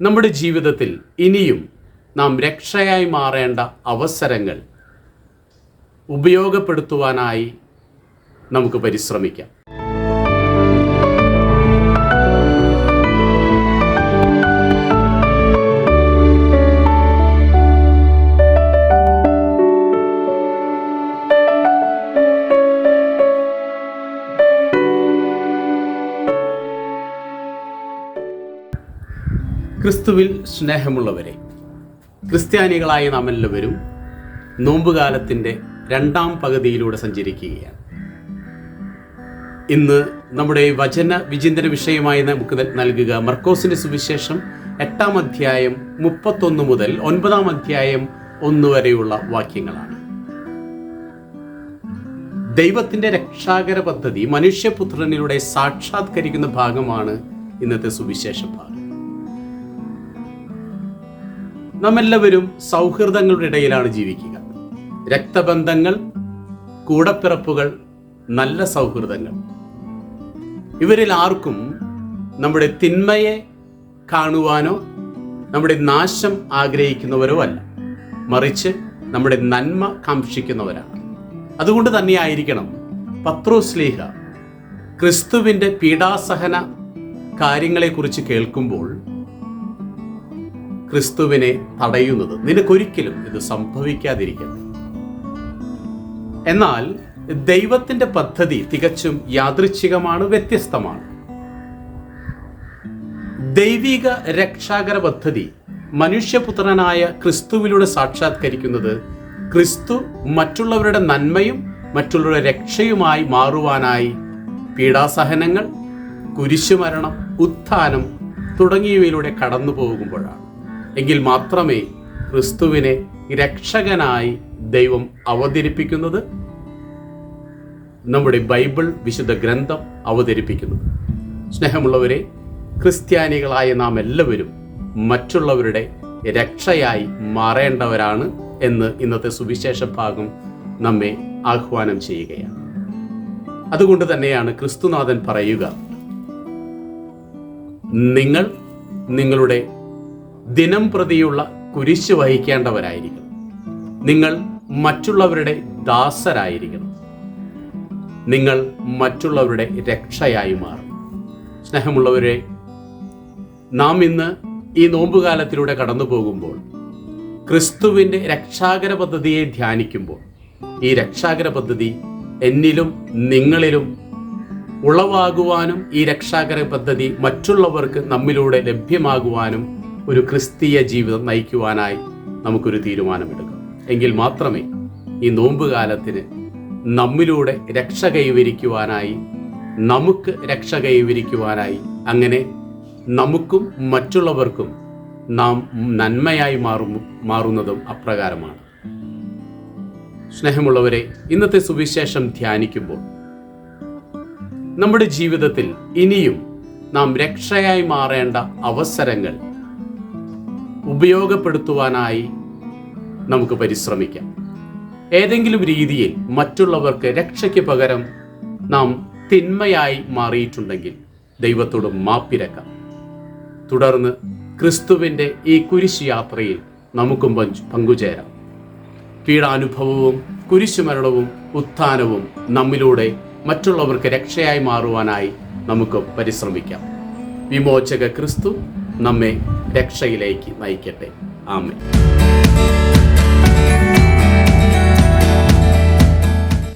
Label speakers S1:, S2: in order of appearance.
S1: നമ്മുടെ ജീവിതത്തിൽ ഇനിയും നാം രക്ഷയായി മാറേണ്ട അവസരങ്ങൾ ഉപയോഗപ്പെടുത്തുവാനായി നമുക്ക് പരിശ്രമിക്കാം. ക്രിസ്തുവിൽ സ്നേഹമുള്ളവരെ ക്രിസ്ത്യാനികളായ നാം നോമ്പുകാലത്തിന്റെ രണ്ടാം പകുതിയിലൂടെ സഞ്ചരിക്കുകയാണ്. ഇന്ന് നമ്മുടെ വചന വിചിന്തന വിഷയമായി നമുക്ക് നൽകുക മർക്കോസിന്റെ സുവിശേഷം എട്ടാം അധ്യായം മുപ്പത്തൊന്ന് മുതൽ ഒൻപതാം അധ്യായം ഒന്ന് വരെയുള്ള വാക്യങ്ങളാണ്. ദൈവത്തിന്റെ രക്ഷാകര പദ്ധതി മനുഷ്യപുത്രനിലൂടെ സാക്ഷാത്കരിക്കുന്ന ഭാഗമാണ് ഇന്നത്തെ സുവിശേഷ ഭാഗം. നമ്മെല്ലാവരും സൗഹൃദങ്ങളുടെ ഇടയിലാണ് ജീവിക്കുക. രക്തബന്ധങ്ങൾ കൂടപ്പിറപ്പുകൾ നല്ല സൗഹൃദങ്ങൾ. ഇവരിൽ ആർക്കും നമ്മുടെ തിന്മയെ കാണുവാനോ നമ്മുടെ നാശം ആഗ്രഹിക്കുന്നവരോ അല്ല. മറിച്ച് നമ്മുടെ നന്മ കാക്ഷിക്കുന്നവരാണ്. അതുകൊണ്ട് തന്നെയായിരിക്കണം പത്രോസ്ലീഹ ക്രിസ്തുവിന്റെ പീഡാസഹന കാര്യങ്ങളെക്കുറിച്ച് കേൾക്കുമ്പോൾ ക്രിസ്തുവിനെ തടയുന്നത്. നിനക്കൊരിക്കലും ഇത് സംഭവിക്കാതിരിക്കുന്നു എന്നാൽ ദൈവത്തിന്റെ പദ്ധതി തികച്ചും യാദൃച്ഛികമാണ് വ്യത്യസ്തമാണ്. ദൈവിക രക്ഷാകര പദ്ധതി മനുഷ്യപുത്രനായ ക്രിസ്തുവിലൂടെ സാക്ഷാത്കരിക്കുന്നത് ക്രിസ്തു മറ്റുള്ളവരുടെ നന്മയും മറ്റുള്ളവരുടെ രക്ഷയുമായി മാറുവാനായി പീഡാസഹനങ്ങൾ കുരിശുമരണം ഉത്ഥാനം തുടങ്ങിയവയിലൂടെ കടന്നു പോകുമ്പോഴാണ് എങ്കിൽ മാത്രമേ ക്രിസ്തുവിനെ രക്ഷകനായി ദൈവം അവതരിപ്പിക്കുന്നത് നമ്മുടെ ബൈബിൾ വിശുദ്ധ ഗ്രന്ഥം അവതരിപ്പിക്കുന്നത്. സ്നേഹമുള്ളവരെ ക്രിസ്ത്യാനികളായ നാം എല്ലാവരും മറ്റുള്ളവരുടെ രക്ഷയായി മാറേണ്ടവരാണ് എന്ന് ഇന്നത്തെ സുവിശേഷ ഭാഗം നമ്മെ ആഹ്വാനം ചെയ്യുകയാണ്. അതുകൊണ്ട് തന്നെയാണ് ക്രിസ്തുനാഥൻ പറയുക നിങ്ങൾ നിങ്ങളുടെ ദിനം പ്രതിയുള്ള കുരിശ് വഹിക്കേണ്ടവരായിരിക്കണം നിങ്ങൾ മറ്റുള്ളവരുടെ ദാസരായിരിക്കണം നിങ്ങൾ മറ്റുള്ളവരുടെ രക്ഷയായി മാറും. സ്നേഹമുള്ളവരെ നാം ഇന്ന് ഈ നോമ്പുകാലത്തിലൂടെ കടന്നു പോകുമ്പോൾ ക്രിസ്തുവിന്റെ രക്ഷാകര പദ്ധതിയെ ധ്യാനിക്കുമ്പോൾ ഈ രക്ഷാകര പദ്ധതി എന്നിലും നിങ്ങളിലും ഉളവാകുവാനും ഈ രക്ഷാകര പദ്ധതി മറ്റുള്ളവർക്ക് നമ്മിലൂടെ ലഭ്യമാകുവാനും ഒരു ക്രിസ്തീയ ജീവിതം നയിക്കുവാനായി നമുക്കൊരു തീരുമാനമെടുക്കാം. എങ്കിൽ മാത്രമേ ഈ നോമ്പുകാലത്തിന് നമ്മിലൂടെ രക്ഷ കൈവരിക്കുവാനായി നമുക്ക് രക്ഷ കൈവരിക്കുവാനായി അങ്ങനെ നമുക്കും മറ്റുള്ളവർക്കും നാം നന്മയായി മാറും മാറുന്നതും അപ്രകാരമാണ്. സ്നേഹമുള്ളവരെ ഇന്നത്തെ സുവിശേഷം ധ്യാനിക്കുമ്പോൾ നമ്മുടെ ജീവിതത്തിൽ ഇനിയും നാം രക്ഷയായി മാറേണ്ട അവസരങ്ങൾ ഉപയോഗപ്പെടുത്തുവാനായി നമുക്ക് പരിശ്രമിക്കാം. ഏതെങ്കിലും രീതിയിൽ മറ്റുള്ളവർക്ക് രക്ഷയ്ക്ക് പകരം നാം തിന്മയായി മാറിയിട്ടുണ്ടെങ്കിൽ ദൈവത്തോട് മാപ്പിരക്കാം. തുടർന്ന് ക്രിസ്തുവിന്റെ ഈ കുരിശ് യാത്രയിൽ നമുക്കും പങ്കു- പങ്കുചേരാം. പീഡാനുഭവവും കുരിശുമരണവും ഉത്ഥാനവും നമ്മിലൂടെ മറ്റുള്ളവർക്ക് രക്ഷയായി മാറുവാനായി നമുക്ക് പരിശ്രമിക്കാം. വിമോചക ക്രിസ്തു നമ്മെ രക്ഷയിലേക്ക് നയിക്കട്ടെ. ആമേ